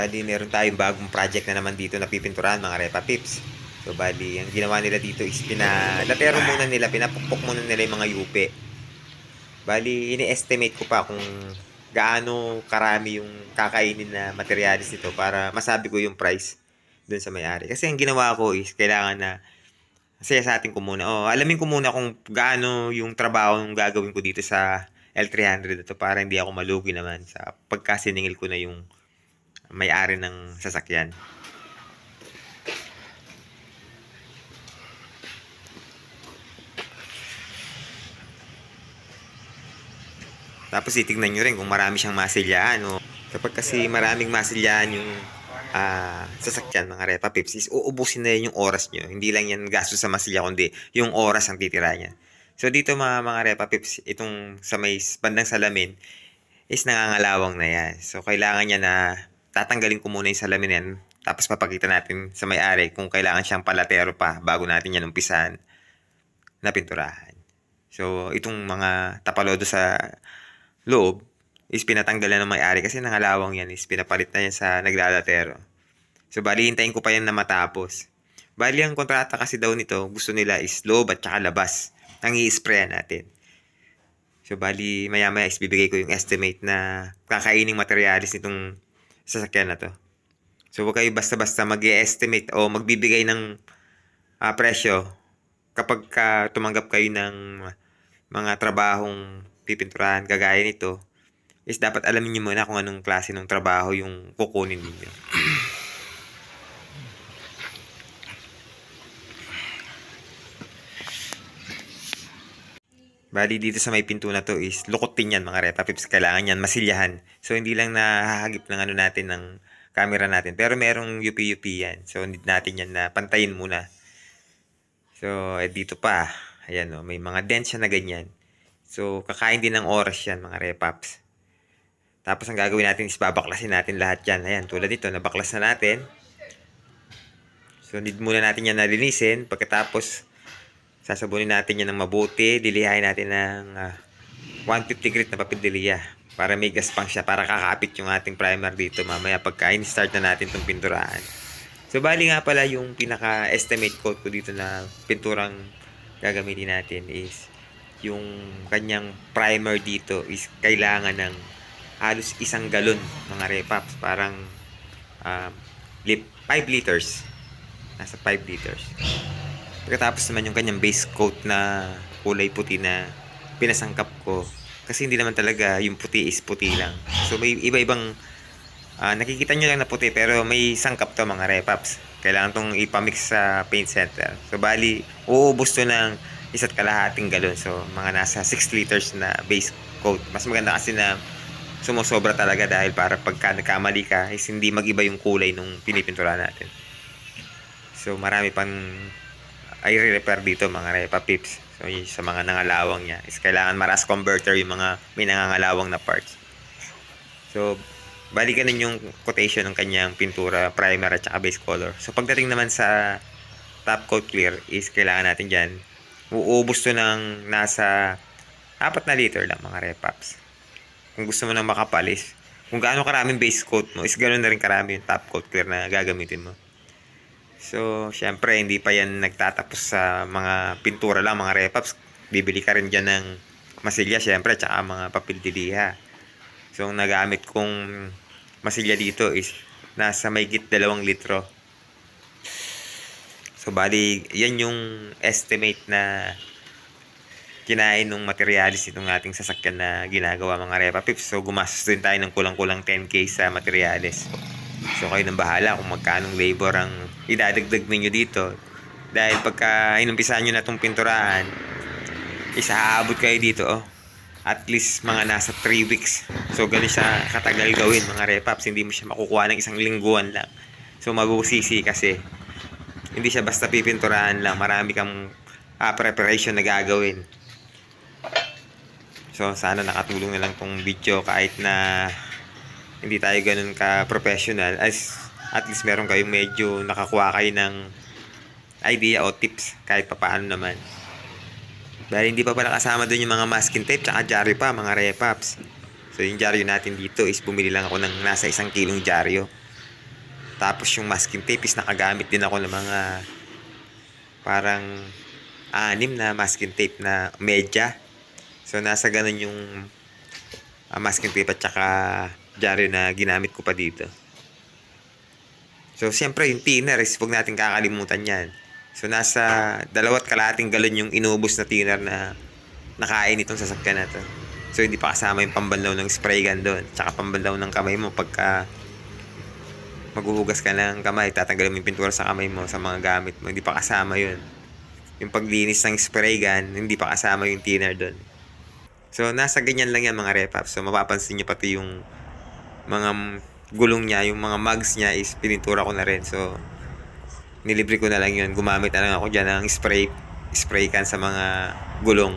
Bali, meron tayong bagong project na naman dito na pipinturahan, mga Repa Pips. So, bali, ang ginawa nila dito is pinalatero muna nila, pinapukpok muna nila yung mga yupe. Bali, ini-estimate ko pa kung gaano karami yung kakainin na materialis nito para masabi ko yung price dun sa may-ari. Kasi ang ginawa ko is, kailangan na saya sa atin ko muna. Oh, alamin ko muna kung gaano yung trabaho yung gagawin ko dito sa L300 na to para hindi ako malugi naman sa pagkasiningil ko na yung may-ari ng sasakyan. Tapos titignan nyo rin kung marami siyang masilyahan. No? Kapag kasi maraming masilyahan yung ah, sasakyan, mga repa pips, is uubusin na yun yung oras nyo. Hindi lang yan gasto sa masilya, kundi yung oras ang titira niya. So dito mga mga repa pips, itong sa may bandang salamin, is nangangalawang na yan. So kailangan niya na tatanggalin ko muna yung salamin yan. Tapos papakita natin sa may-ari kung kailangan siyang palatero pa bago natin yan umpisahan na pinturahan. So itong mga tapalodo sa loob is pinatanggalan ng may-ari kasi nangalawang yan is pinapalit na yan sa naglalatero. So bali hintayin ko pa yan na matapos. Bali ang kontrata kasi daw nito gusto nila is loob at saka labas. Ang i-sprayan natin. So bali maya maya is bibigay ko yung estimate na kakaining materialis nitong sasakyan na to. So huwag kayo basta-basta mag estimate o magbibigay ng ah, presyo kapag ka tumanggap kayo ng mga trabahong pipinturahan kagaya nito is dapat alamin niyo muna kung anong klase ng trabaho yung kukunin ninyo. Bali dito sa may pinto na to is lukotin yan mga repa pips. Kailangan yan masilyahan. So hindi lang nahahagip ng ano natin ng camera natin. Pero merong UP-UP yan. So need natin yan na pantayin muna. So eh, dito pa. Ayan o, may mga dents siya na ganyan. So kakain din ng oras yan mga repaps. Tapos ang gagawin natin is babaklasin natin lahat yan. Ayan, tulad nito, nabaklas na natin. So need muna natin yan nalinisin. Pagkatapos sasabunin natin yan ng mabuti. Dilihain natin ng ah, 150 grit na papildiliya para may gaspang siya para kakapit yung ating primer dito mamaya pagka in-start na natin itong pinturahan. So bali nga pala yung pinaka-estimate coat ko dito na pinturang gagamitin natin is yung kanyang primer dito is kailangan ng halos isang galon mga repaps parang um, lip 5 liters nasa 5 liters pagkatapos naman yung kanyang base coat na kulay puti na pinasangkap ko kasi hindi naman talaga yung puti is puti lang. So may iba-ibang ah, nakikita nyo lang na puti pero may sangkap to mga repaps. Kailangan tong ipamix sa paint center. So bali uubos to ng isa't kalahating galon. So mga nasa 6 liters na base coat. Mas maganda kasi na sumusobra talaga dahil para pagka nagkamali ka is hindi magiba yung kulay nung pinipintura natin. So marami pang ay repair dito mga repa pips. So sa mga nangalawang niya is kailangan maras converter yung mga may nangangalawang na parts. So balikan din yung quotation ng kanyang pintura, primer at saka base color. So pagdating naman sa top coat clear is kailangan natin dyan uubos to ng nasa 4 na liter lang mga repaps kung gusto mo nang makapalis, kung gaano karaming base coat mo, is ganoon na rin karami yung top coat clear na gagamitin mo. So, syempre, hindi pa yan nagtatapos sa mga pintura lang, mga repaps. Bibili ka rin dyan ng masilya, syempre, tsaka mga papildiliha. So, ang nagamit kong masilya dito is nasa may git dalawang litro. So, bali, yan yung estimate na kinain ng materialis itong ating sasakyan na ginagawa mga repa pips. So gumastos din tayo ng kulang-kulang 10k sa materialis. So kayo nang bahala kung magkanong labor ang idadagdag ninyo dito. Dahil pagka inumpisahan nyo na itong pinturahan, isa aabot kayo dito oh. At least mga nasa 3 weeks. So ganun siya katagal gawin mga repaps. Hindi mo siya makukuha ng isang lingguan lang. So mabusisi kasi hindi siya basta pipinturahan lang. Marami kang ah, preparation na gagawin. So, sana nakatulong na lang tong video kahit na hindi tayo ganun ka-professional. As, at least meron kayong medyo nakakuha kayo ng idea o tips kahit papaano naman. Dahil hindi pa pala kasama doon yung mga masking tape tsaka dyaryo pa, mga repaps. So, yung dyaryo natin dito is bumili lang ako ng nasa isang kilong dyaryo. Tapos yung masking tape is nakagamit din ako ng mga parang anim na masking tape na medya. So nasa ganun yung ah, masking tape at saka dyaryo na ginamit ko pa dito. So siyempre yung thinner is huwag natin kakalimutan yan. So nasa dalawat kalating galon yung inubos na thinner na nakain itong sasakyan na to. So hindi pa kasama yung pambanlaw ng spray gun doon. Tsaka pambanlaw ng kamay mo pagka maghuhugas ka ng kamay, tatanggalin mo yung pintura sa kamay mo, sa mga gamit mo, hindi pa kasama yun. Yung paglinis ng spray gun, hindi pa kasama yung thinner doon. So, nasa ganyan lang yan mga repaps. So, mapapansin nyo pati yung mga gulong niya, yung mga mugs niya is pinintura ko na rin. So, nilibre ko na lang yun. Gumamit na lang ako dyan ng spray, spray can sa mga gulong.